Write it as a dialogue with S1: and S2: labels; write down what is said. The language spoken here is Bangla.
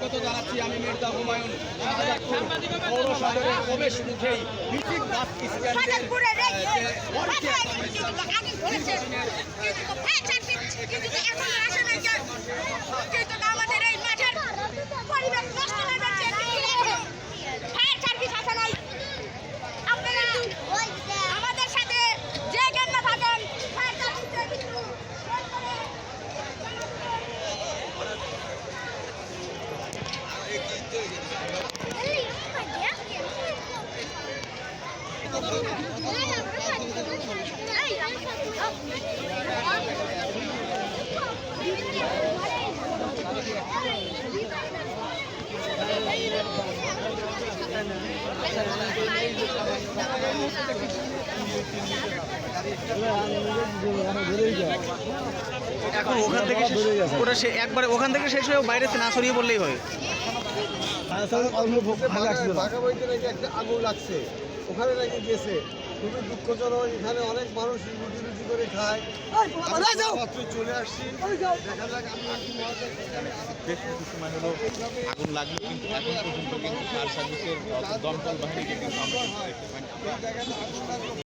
S1: স্বাগত জানাচ্ছি আমি মির্জা হুমায়ুন। শাহজাদপুর পৌর সদরের প্রবেশ মুখেই মিটিং বাস স্ট্যান্ডের
S2: কিন্তু এখন আসে
S3: এখন ওখান থেকে শেষ- ওটা সে একবারে ওখান থেকে শেষ হয়ে বাইরে না ছড়িয়ে বললেই হয়।
S4: বইতে আগুন লাগছে। ওখানে নাকি গেছে। খুবই দুঃখজনক এখানে অনেক মানুষ রুটি রুটি করে খায়। চলে আসছি। দেখা যাক আমরা
S5: বেশ কিছু সময় হলো আগুন লাগল কিন্তু এখন পর্যন্ত কিন্তু ফায়ার সার্ভিসের দমকল বাহিনীকে কিন্তু আমরা দেখতে পাইনি।